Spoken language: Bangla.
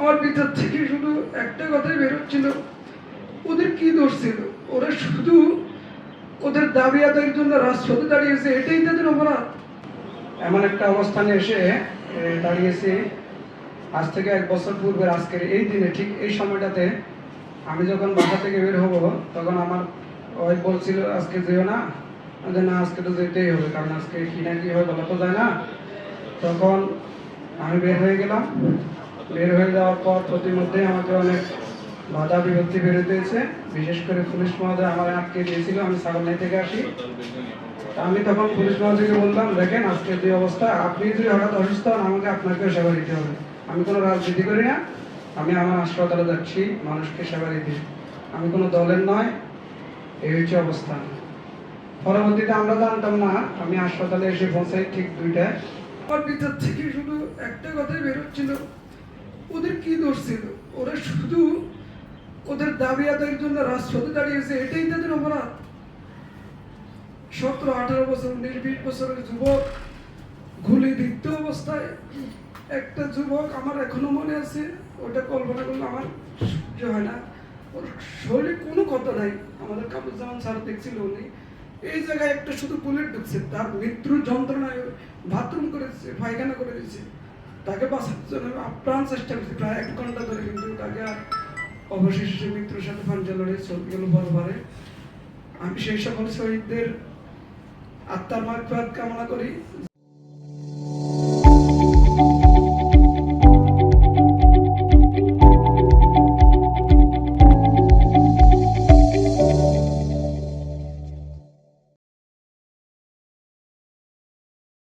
আমার ভিতর থেকে শুধু একটা কথাই বেরোচ্ছিল ওদের কি দোষ ছিল? ওরা শুধু ওদের দাবি আদায়ের জন্য রাজপথে দাঁড়িয়েছে এটাই তাদের অপরাধ। এমন একটা অবস্থানে এসে দাঁড়িয়েছে আজ থেকে এক বছর পূর্বে আজকের এই দিনে ঠিক এই সময়টাতে আমি যখন বাসা থেকে বের হব তখন আমার ওই বলছিল আজকে যেও না। বললাম, না আজকে তো যেতেই হবে কারণ আজকে কি না কি হয় বলা তো যায় না। তখন আমি বের হয়ে গেলাম। বের হয়ে যাওয়ার পর প্রতিমধ্যে আমাকে অনেক বাধা বিভক্তি বেরোতে হয়েছে বিশেষ করে পুলিশ মহোদয় আমার আটকে দিয়েছিল, আমি সাগরনাই থেকে আসি। আমি তখন পুলিশ মহাজকে বললাম, দেখেন আজকে যে অবস্থা, আপনি যদি হঠাৎ অসুস্থ হন, আমাকে আপনাকেও সেবা দিতে হবে। আমি কোনো রাজনীতি করি না, আমি আমার হাসপাতালে যাচ্ছি, মানুষকে সেবা দিতে। আমি কোনো দলের নয়, এই হচ্ছে অবস্থা। পরবর্তীতে আমরা জানতাম না, আমি হাসপাতালে এসে পৌঁছাই ঠিক দুইটায়। আমার ভিতর থেকে শুধু একটা কথাই বেরোচ্ছিল কি দোষ ছিল? ওরা শুধু ওদের দাবি আদায়ের জন্য রাজপথে দাঁড়িয়েছে, এটাই তাদের অপরাধ। সতেরো, আঠারো বছর উনিশ বিশ বছরের যুবক, গুলি দিত অবস্থায়। একটা যুবক আমার এখনও মনে আছে, ওটা কল্পনা করলে আমার সহ্য হয় না। ওর শরীরে কোনো কথা নাই। আমাদের কাবুজ্জামান স্যার দেখছিল উনি। এই জায়গায় একটা শুধু বুলেট ঢুকছে, তার মৃত্যুর যন্ত্রণায় বাথরুম করে দিচ্ছে পায়খানা করে দিচ্ছে তাকে বাঁচানোর জন্য আমি আপ্রাণ চেষ্টা করছি, প্রায় এক ঘণ্টা ধরে কিন্তু তাকে আর অবশেষে মৃত্যুর সাথে পাঞ্জা লড়ে চলে গেল বরবারে। আমি সেই সকল শহীদদের আত্মার মাগ কামনা করি।